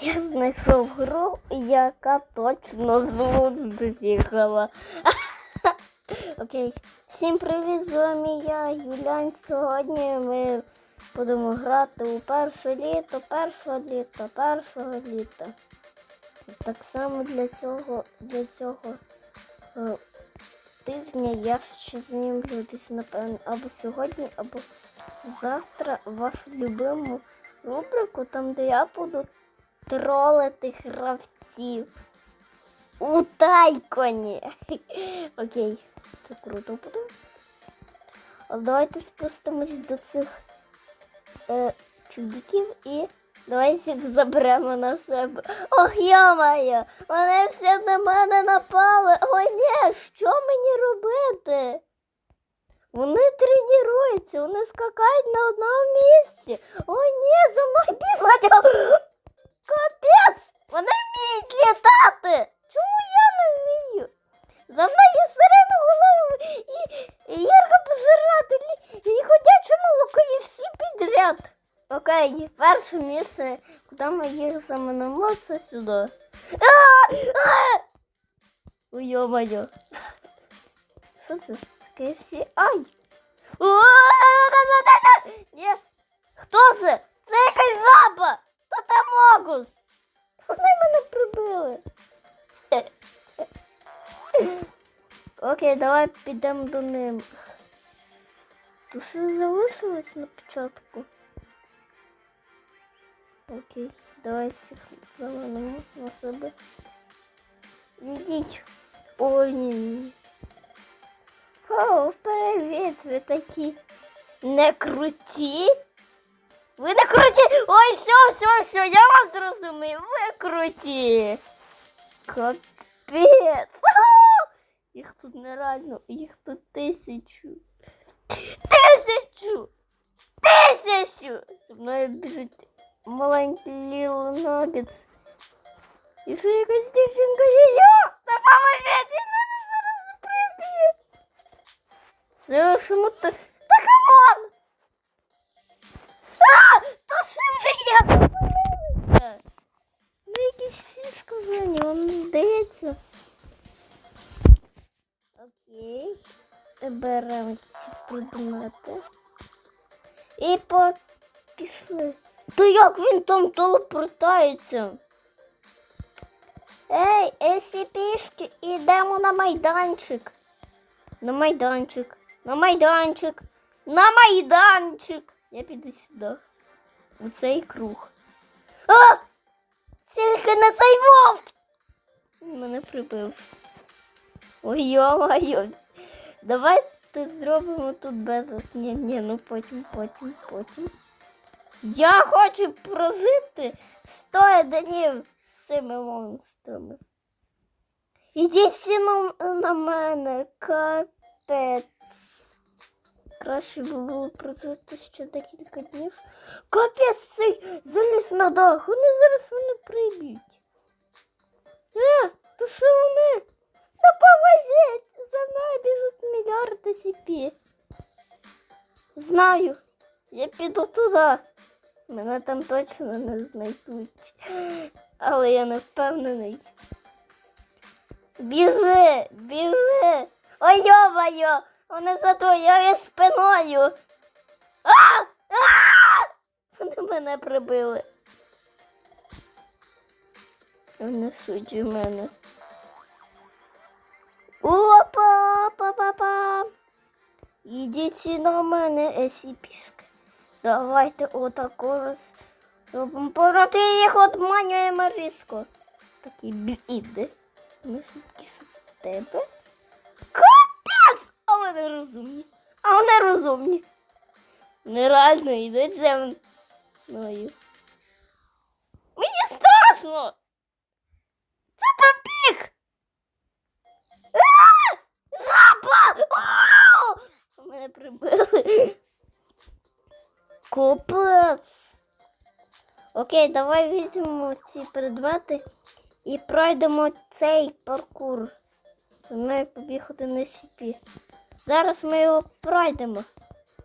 Я знайшов гру, яка точно збігала. Окей. Всім привіт, з вами я, Юлян. Сьогодні ми будемо грати у перше літо, першого літа, першого літа. Так само для цього, для цього е, тижня я ще знімлю десь, напевно, або сьогодні, або завтра вашу любиму рубрику, там де я буду тролити гравців. У тайконі. Окей, це круто буде. А давайте спустимось до цих е, чудиків і давайте їх заберемо на себе. Ох, йо-моє, вони всі на мене напали. О, ні, що мені робити? Вони тренуються, вони скакають на одному місці. О, ні, за мною біжать. Капець! Вони вміють літати! Чому я не вмію? За мною сирена голову і, і Єрка пожирателі, і ходяче молоко, і всі підряд. Окей, перше місце, куди ми їх заманемо, це сюди. Йо-моє. Що це? Таке всі. Ай! Ні. Хто це? Це якась жаба! Могус? Вони мене прибили. Окей, давай підемо до них. Все залишилось на початку. Окей, давай всіх заманимо на себе. Ідіть. Ой, ні. О, привіт, ви такі не круті. Ви не круті! Ой, все, все, все, я вас зрозумів. Ви круті. Капець. Їх тут нереально, їх тут тисячу. Тисячу! Тисячу! Зі мною біжить маленький Ліл Нагетс. І ще якась дівчинка є я! Допоможіть! Він мене зараз приб'є! Та камон! А! То це вже я помилилася! Ви якісь здається. Окей. Беремо ці предмети. І пішли. То як він там телепортається? Ей, SCP-шки, ідемо на майданчик. На майданчик. На майданчик. На майданчик. Я піду сюди. У цей круг. А! Тільки на цей вовк! Мене прибив. Ой, йо-моє. Давайте зробимо тут безос. Ні, ні, ну потім, потім, потім. Я хочу прожити 100 днів з цими монстрами. Ідіть на, на мене, капець. Краще було прожити ще декілька днів. Капець цей заліз на дах. Вони зараз мене приб'ють. Е, то що вони? Допоможіть! За мною біжуть мільярди сіпі. Знаю. Я піду туди. Мене там точно не знайдуть. Але я не впевнений. Біжи, біжи. Ой, йо-моє, вони за твоєю спиною. А! А! Вони мене прибили. Вони суджі мене. Опа, па-па-па. Ідіть на мене, есіпішки. Давайте отако роз... робимо проти їх обманюємо різко. Такий біди. Ми швидкіше в тебе. Капець! Вони розумні. А вони розумні. Нереально йдуть за мною. Мені страшно. Це топік. Ау! Мене прибили. Капець. Окей, давай візьмемо ці предмети і пройдемо цей паркур. Ми побігати на сіпі. Зараз ми його пройдемо.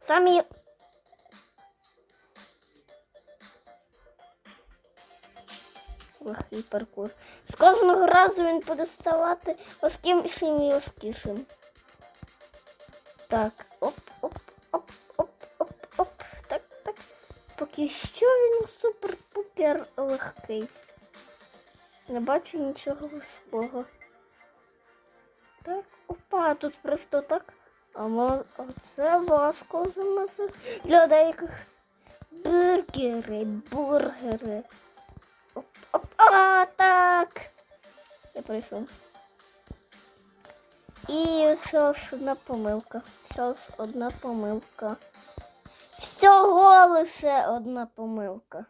Самі. легкий паркур. З кожного разу він буде ставати оскішим і оскішим. Так, оп, оп, оп, оп, оп, оп. Так, так. Поки що він супер-пупер легкий. Не бачу нічого важкого. Опа, тут просто так. А мо- а це важко замазати. Для деяких бургери, бургери. Оп, оп, а, так. Я прийшов. І все ж одна помилка. Все ж одна помилка. Всього лише одна помилка.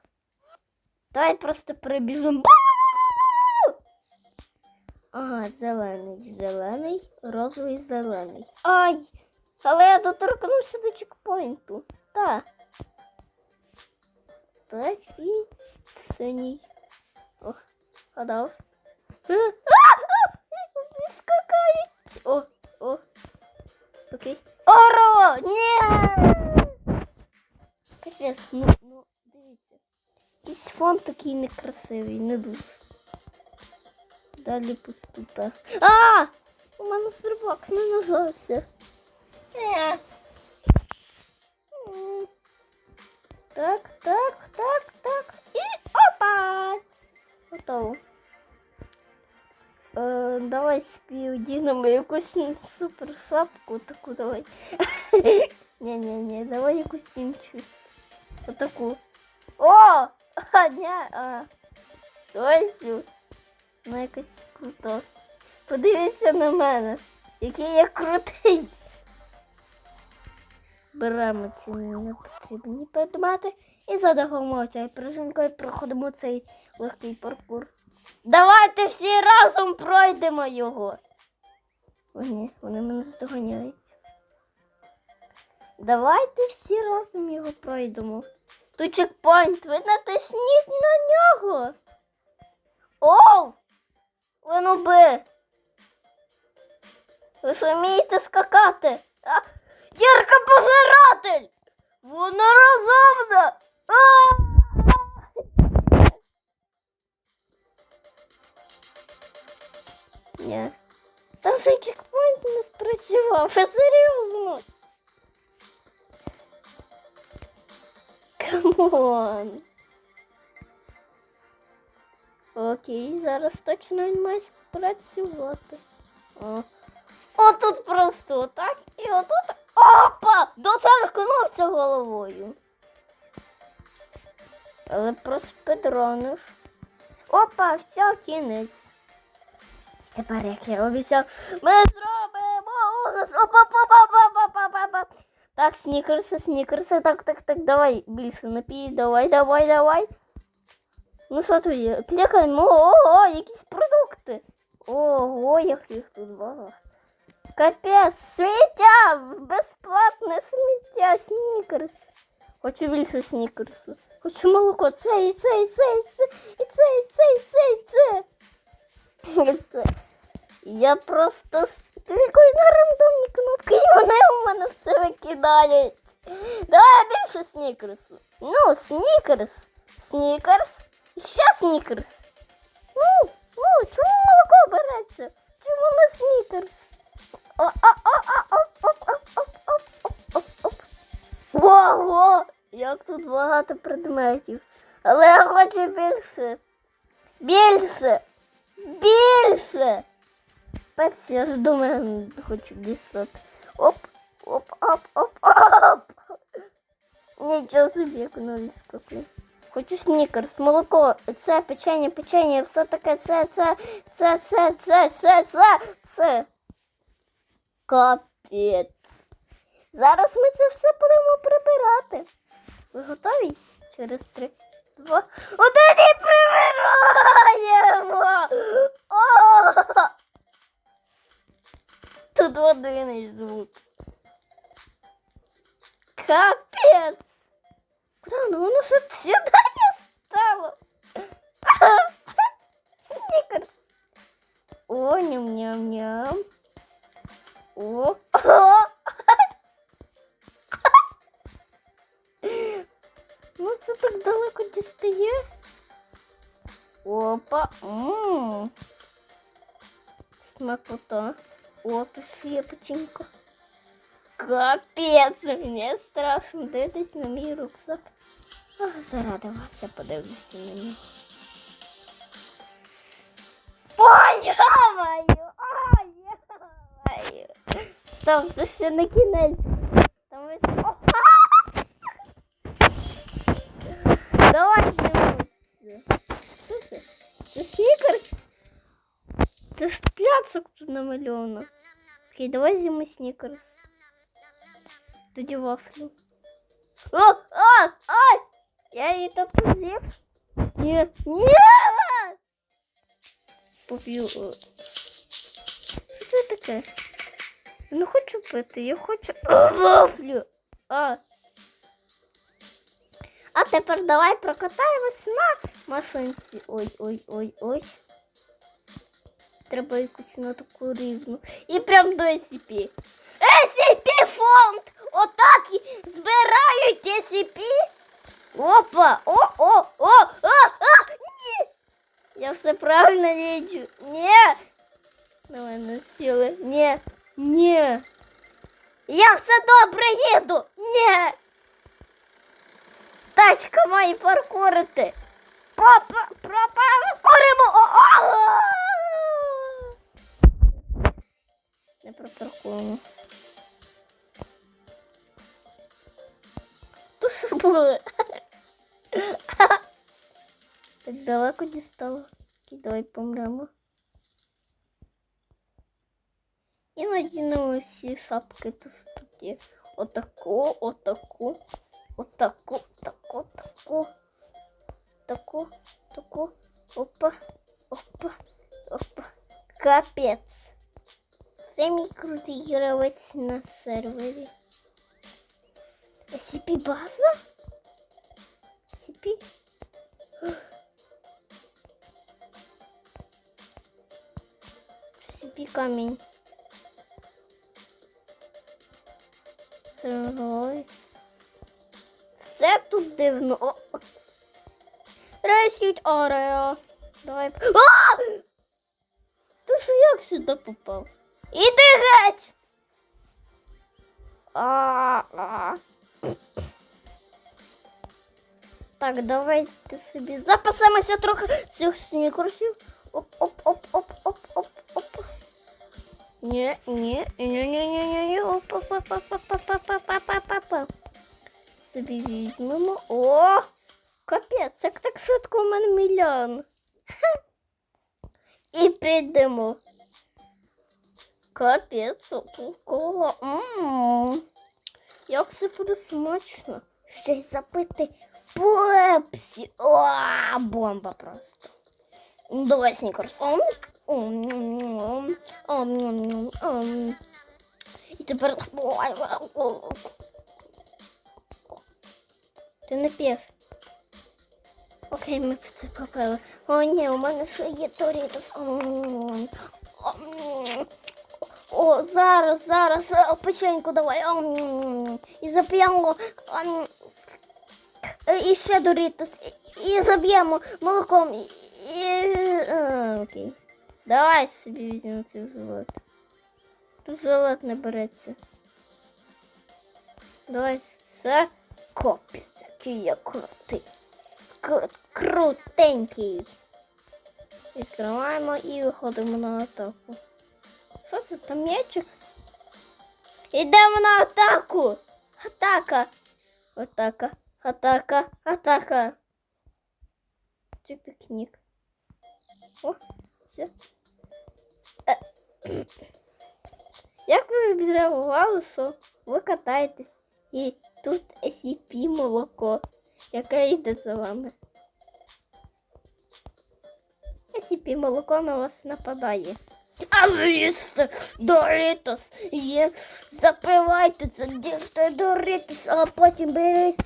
Давай просто прибіжимо. Ага, зелений, зелений, розовий, зелений. Ай! Але я доторкнувся до чекпоінту. Так. Так, і синій. Ох, гадав. Е, скакають. О, о. Окей. Оро! Ні! Капець, ну, ну, дивіться. Якийсь фон такий некрасивий, не дуже. Далі пустота. А! У мене стрибок не нажався. Е. М. Так, так, так, так. І опа! Готово. Е, давай собі одінемо якусь супер шапку таку давай. Ні-ні-ні, давай якусь іншу. Отаку. О! А, ні, а. Давай цю. Ну якось круто. Подивіться на мене, який я крутий. Беремо ці непотрібні предмети і задаємо цією пружинкою проходимо цей легкий паркур. Давайте всі разом пройдемо його. О, ні, вони мене здоганяють. Давайте всі разом його пройдемо. Тут чекпоінт, ви натисніть на нього. Оу! Ви нуби! Ви ж вмієте скакати. А? Ярка пожиратель! Вона розумна! А! Ні. Там цей чекпоінт не спрацював. Ви серйозно? Камон. Окей, зараз точно він має спрацювати. О. О, тут просто отак і отут. Опа! Доторкнувся головою. Але проспедронив. Опа, все, кінець. Тепер, як я обіцяв, ми зробимо ужас. Опа, па па па па па па па Так, снікерси, снікерси. Так, так, так, давай більше напій. Давай, давай, давай. Ну тут? Клікаємо. Ого, якісь продукти. Ого, яких тут багато. Капець, сміття! Безплатне сміття, снікерс. Хочу більше снікерсу. Хочу молоко. Це і це, і це, і це, і це, і це, і це, і це. І це. Я просто клікаю на рандомні кнопки, і вони у мене все викидають. Давай більше снікерсу. Ну, снікерс. Снікерс. Ще снікерс. Ну, ну, чому молоко береться? Чому не снікерс? Ого! Як тут багато предметів. Але я хочу більше. Більше. Більше. Пепсі, я задумаю, хочу дістати. Оп, оп, оп, оп, оп. Нічого собі, як на скопить. Хочу снікерс, молоко, це печення, печення, все таке, це, це, це, це, це, це, це, це. Капець. Зараз ми це все будемо прибирати. Ви готові? Через три, два, один і прибираємо. О! Тут один звук. Капець. Куда воно? Воно що сюди не стало? Снікерс. О, ням-ням-ням. О, о. Ну, це так далеко дістає. О, Опа. Ммм. Смакота. О, тут є печенько. Капець, мені страшно дивитись на мій рюкзак. Ах, заради вас я подивлюся на нього. Ой, ё-моё! Ой, ё-моё! Стоп, це ще не кінець. Там ось... О! Давай дивимося. Що це? Це снікерс? Це ж пляцок тут намальовано. Окей, давай з'їмо снікерс. Тоді вафлю. О, а, ай! Я її там з'їв. Ні, ні! Поп'ю. о. Що це таке? Не хочу пити, я хочу вафлю. А. А тепер давай прокатаємось на машинці. Ой, ой, ой, ой. Треба якусь на таку рівну. І прям до SCP. SCP фонд! Отак збирають SCP. Опа! О, о, о, о, о, ні! Я все правильно їду. Ні! Давай на стіли. Ні! Ні! Я все добре їду! Ні! Тачка має паркурити! Пропаркуримо! О-о-о! Не пропаркуємо. Ту ж робили. Так далеко дістала. Кидай помремо. І надінули все шапки тут. Отако, вот отако, тако, тако, тако, тако, опа, опа, опа. Капец. Сами крутые гравець на сервере. SCP база? Камінь. Все тут дивно. Ресіть Орео. Давай. А! Ти що як сюди попав? Іди геть! А, а. Так, давайте собі запасемося трохи цих снікерсів. Оп, оп, оп, оп, оп, оп, оп. Ні, ні, ні, ні, ні, ні, ні, оп, оп, оп, оп, оп, оп, оп, оп, оп, оп, оп, оп. Собі візьмемо. О! Капець, як так швидко у мене мільйон. Ха. І підемо. Капець, кола. Ммм. Як це буде смачно. Ще й запити пепсі. О, бомба просто. Давай снікерс. Ом, ом, ом, ом, ом, ом, ом. І тепер. Ти не п'єш. Окей, ми це попили. О, ні, у мене ще є Торітос. О, зараз, зараз, е, печеньку давай. І зап'ємо. І ще Дорітос. І заб'ємо молоком. А, окей. Давай собі візьмемо цей жилет. Тут жилет не береться. Давай це копі. Який я крутий. Крутенький. Відкриваємо і виходимо на атаку. Що це там м'ячик? Йдемо на атаку. Атака. Атака. Атака. Атака. Це пікнік. О, все. Е. Як ви відреагували, що ви катаєтесь і тут SCP молоко, яке йде за вами? SCP молоко на вас нападає. А ви їсте Доритос є. Запивайте це, дісте Доритос, а потім беріть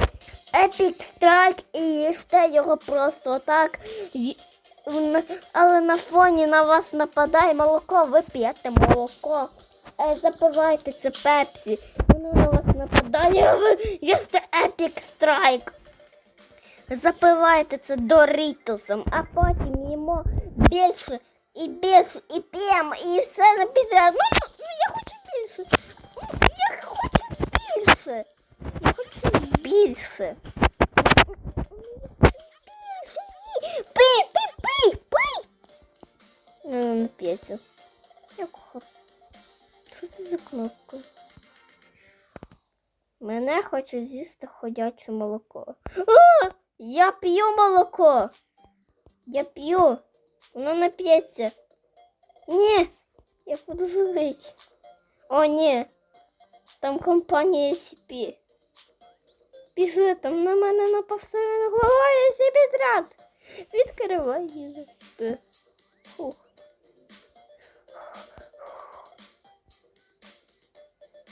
Epic Strike і їсте його просто так. Але на фоні на вас нападає молоко, ви п'єте молоко. Е, запивайте це пепсі. Воно на вас нападає, а ви їсте Epic Strike. запивайте це дорітусом, а потім їмо більше і більше, і п'ємо, і все на підряд. Хоче з'їсти ходяче молоко. А! Я п'ю молоко. Я п'ю. Воно не п'ється. Ні, я буду живити. О, ні. Там компанія SCP. Біжи, там на мене напав сирен голова і всі підряд. Відкривай її. Фух.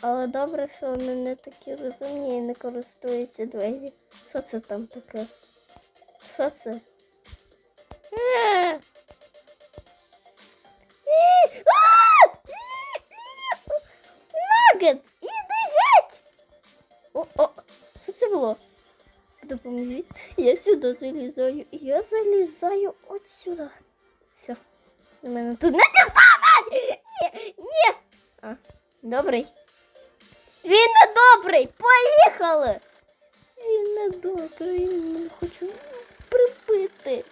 Але добре, що вони не такі розумні і не користуються двері. Що це там таке? Що це? Нагет! Іди геть! О, о, що це було? Допоможіть. Я сюди залізаю. Я залізаю от сюди. Все. У мене тут не дістануть! Ні, ні. А, добрий. Він не добрий. Поїхали. Він не добрий. Не хочу припити.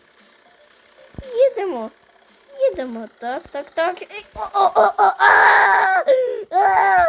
Їдемо. Їдемо. Так, так, так. О, о, о, о, а! А!